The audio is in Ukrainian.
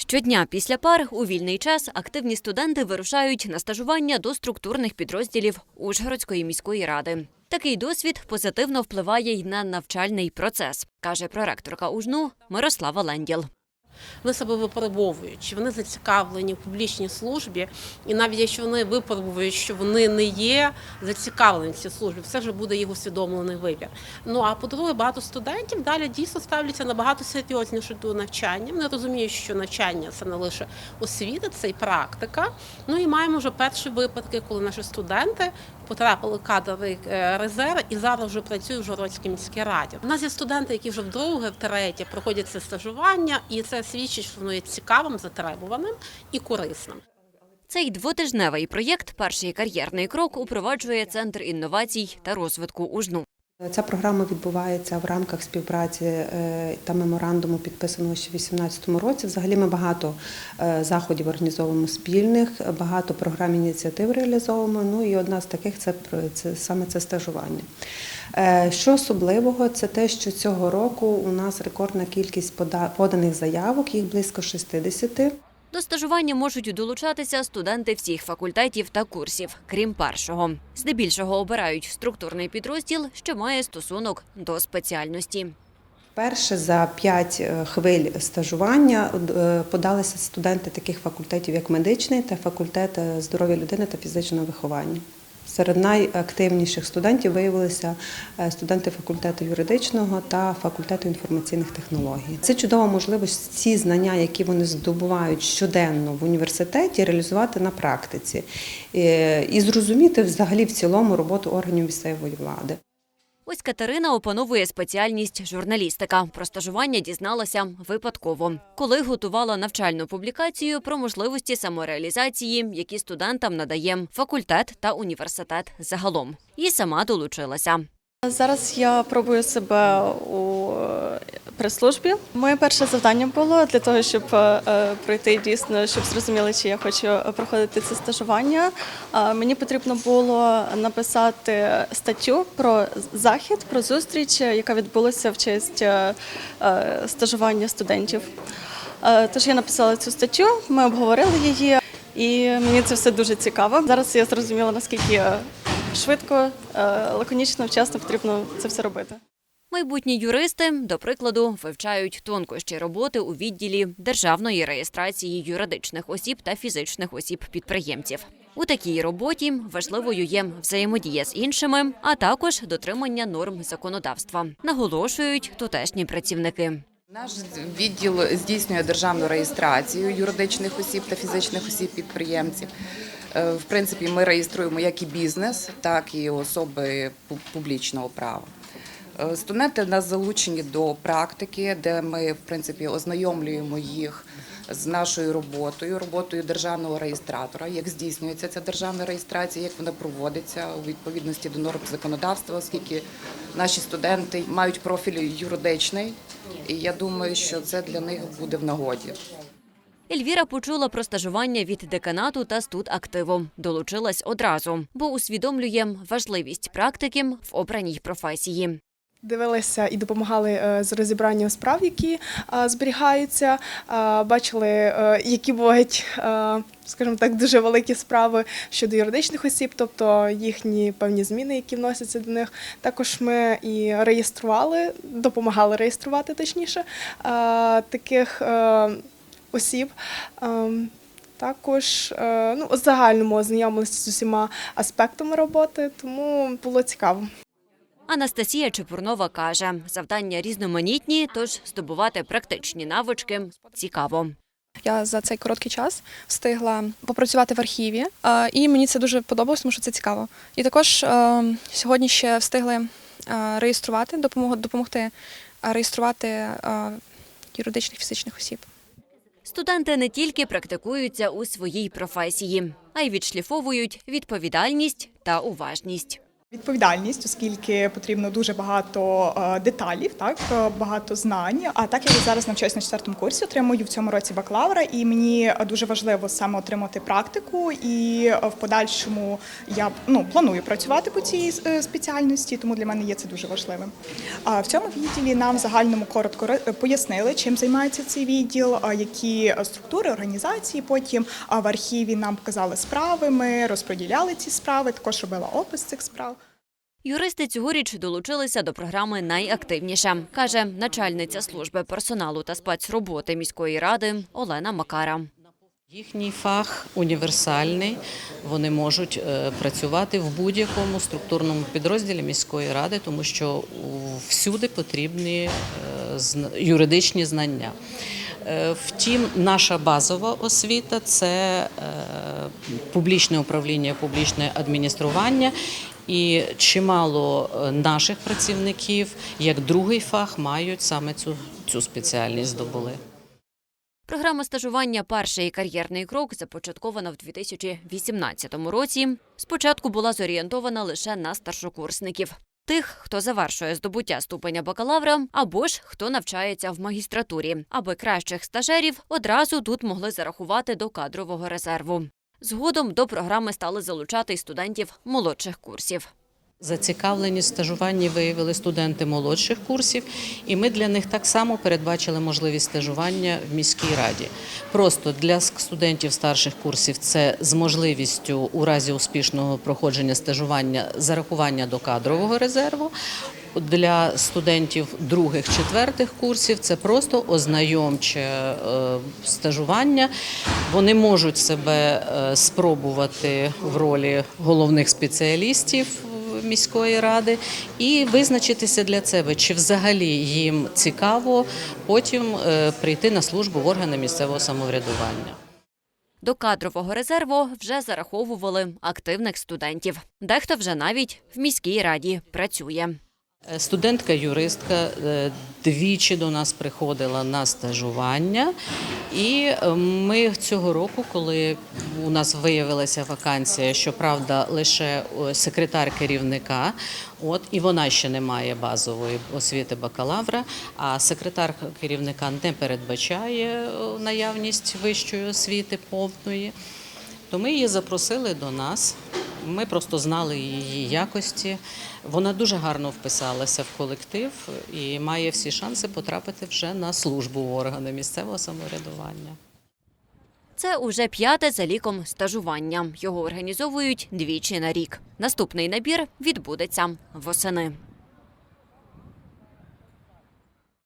Щодня після пар у вільний час активні студенти вирушають на стажування до структурних підрозділів Ужгородської міської ради. Такий досвід позитивно впливає й на навчальний процес, каже проректорка УЖНУ Мирослава Ленділ. Вони себе випробовують, чи вони зацікавлені в публічній службі, і навіть якщо вони випробують, що вони не є зацікавлені в цій службі, це вже буде їх усвідомлений вибір. Ну а по-друге, багато студентів далі дійсно ставляться набагато серйозніше до навчання. Вони розуміють, що навчання це не лише освіта, це і практика. Ну і маємо вже перші випадки, коли наші студенти потрапили кадровий е, резерв і зараз вже працюю в Жородській міській раді. У нас є студенти, які вже вдруге, втретє проходять це стажування, і це свідчить, що воно є цікавим, затребуваним і корисним. Цей двотижневий проєкт Перший кар'єрний крок упроваджує центр інновацій та розвитку УЖНУ. Ця програма відбувається в рамках співпраці е, та меморандуму, підписаного ще в 2018 році. Взагалі ми багато е, заходів організовуємо спільних, багато програм ініціатив реалізовуємо. Ну і одна з таких це, це саме це стажування. Е, Що особливого, це те, що цього року у нас рекордна кількість поданих заявок, їх близько 60. До стажування можуть долучатися студенти всіх факультетів та курсів, крім першого. Здебільшого обирають структурний підрозділ, що має стосунок до спеціальності. Перше за п'ять е, хвиль стажування е, подалися студенти таких факультетів, як медичний та факультет е, здоров'я людини та фізичного виховання. Серед найактивніших студентів виявилися е, студенти факультету юридичного та факультету інформаційних технологій. Це чудова можливість ці знання, які вони здобувають щоденно в університеті, реалізувати на практиці Е, і зрозуміти взагалі в цілому роботу органів місцевої влади. Ось Катерина опановує спеціальність журналістика. Про стажування дізналася випадково, коли готувала навчальну публікацію про можливості самореалізації, які студентам надає факультет та університет загалом. І сама долучилася. Зараз я пробую себе у прес-службі. Моє перше завдання було для того, щоб е, е, пройти дійсно, щоб зрозуміли, чи я хочу е, проходити це стажування. Мені потрібно було написати статтю про захід, про зустріч, яка відбулася в честь стажування студентів. Тож я написала цю статтю, ми обговорили її, і мені це все дуже цікаво. Зараз я зрозуміла, наскільки швидко, лаконічно, вчасно потрібно це все робити. Майбутні юристи, до прикладу, вивчають тонкощі роботи у відділі державної реєстрації юридичних осіб та фізичних осіб-підприємців. У такій роботі важливою є взаємодія з іншими, а також дотримання норм законодавства, наголошують тутешні працівники. Наш відділ здійснює державну реєстрацію юридичних осіб та фізичних осіб підприємців. Е, В принципі, ми реєструємо як і бізнес, так і особи публічного права. Е, Студенти в нас залучені до практики, де ми в принципі ознайомлюємо їх з нашою роботою, роботою державного реєстратора, як здійснюється ця державна реєстрація, як вона проводиться у відповідності до норм законодавства, оскільки наші студенти мають профіль юридичний, і я думаю, що це для них буде в нагоді. Ельвіра почула про стажування від деканату та студактиву. Долучилась одразу, бо усвідомлює важливість практики в обраній професії. Дивилися і допомагали е, з розібранням справ, які е, зберігаються. Е, Бачили, які бувають, скажімо так, дуже великі справи щодо юридичних осіб, тобто їхні певні зміни, які вносяться до них. Також ми і реєстрували, допомагали реєструвати точніше таких осіб. Е, Також ну, загальному ознайомилися з усіма аспектами роботи, тому було цікаво. Анастасія Чепурнова каже, завдання різноманітні, тож здобувати практичні навички цікаво. Я за цей короткий час встигла попрацювати в архіві, і мені це дуже подобалось, тому що це цікаво. І також сьогодні ще встигли реєструвати, допомог- допомогти реєструвати юридичних фізичних осіб. Студенти не тільки практикуються у своїй професії, а й відшліфовують відповідальність та уважність. Відповідальність, оскільки потрібно дуже багато е, деталів, так е, багато знань. А так як я зараз навчаюся на четвертому курсі, отримую в цьому році бакалавра, і мені дуже важливо саме отримати практику. І е, в подальшому я ну планую працювати по цій спеціальності, тому для мене є це дуже важливим. А в цьому відділі нам в загальному коротко пояснили, чим займається цей відділ, які структури організації. Потім в архіві нам показали справи. Ми розподіляли ці справи, також робила опис цих справ. Юристи цьогоріч долучилися до програми найактивніше, каже начальниця служби персоналу та спецроботи міської ради Олена Макара. Їхній фах універсальний. Вони можуть е, працювати в будь-якому структурному підрозділі міської ради, тому що всюди потрібні е, юридичні знання. Е, Втім, наша базова освіта це публічне управління, публічне адміністрування. І чимало е, наших працівників, як другий фах, мають саме цю, цю спеціальність здобули. Програма стажування Перший кар'єрний крок започаткована в 2018 році. Спочатку була зорієнтована лише на старшокурсників. Тих, хто завершує здобуття ступеня бакалавра, або ж хто навчається в магістратурі, аби кращих стажерів одразу тут могли зарахувати до кадрового резерву. Згодом до програми стали залучати й студентів молодших курсів. Зацікавлені в стажуванні виявили студенти молодших курсів, і ми для них так само передбачили можливість стажування в міській раді. Просто для студентів старших курсів це з можливістю у разі успішного проходження стажування зарахування до кадрового резерву. Для студентів других четвертих курсів це просто ознайомче е, стажування. Вони можуть себе е, спробувати в ролі головних спеціалістів міської ради і визначитися для себе, чи взагалі їм цікаво потім е, прийти на службу в органи місцевого самоврядування. До кадрового резерву вже зараховували активних студентів. Дехто вже навіть в міській раді працює. Е, Студентка-юристка е, двічі до нас приходила на стажування, і е, ми цього року, коли у нас виявилася вакансія, щоправда, лише секретар керівника, от і вона ще не має базової освіти бакалавра, а секретар керівника не передбачає наявність вищої освіти повної. То ми її запросили до нас. Ми просто знали її якості. Вона дуже гарно вписалася в колектив і має всі шанси потрапити вже на службу в органи місцевого самоврядування. Це уже п'яте за ліком стажування. Його організовують двічі на рік. Наступний набір відбудеться восени.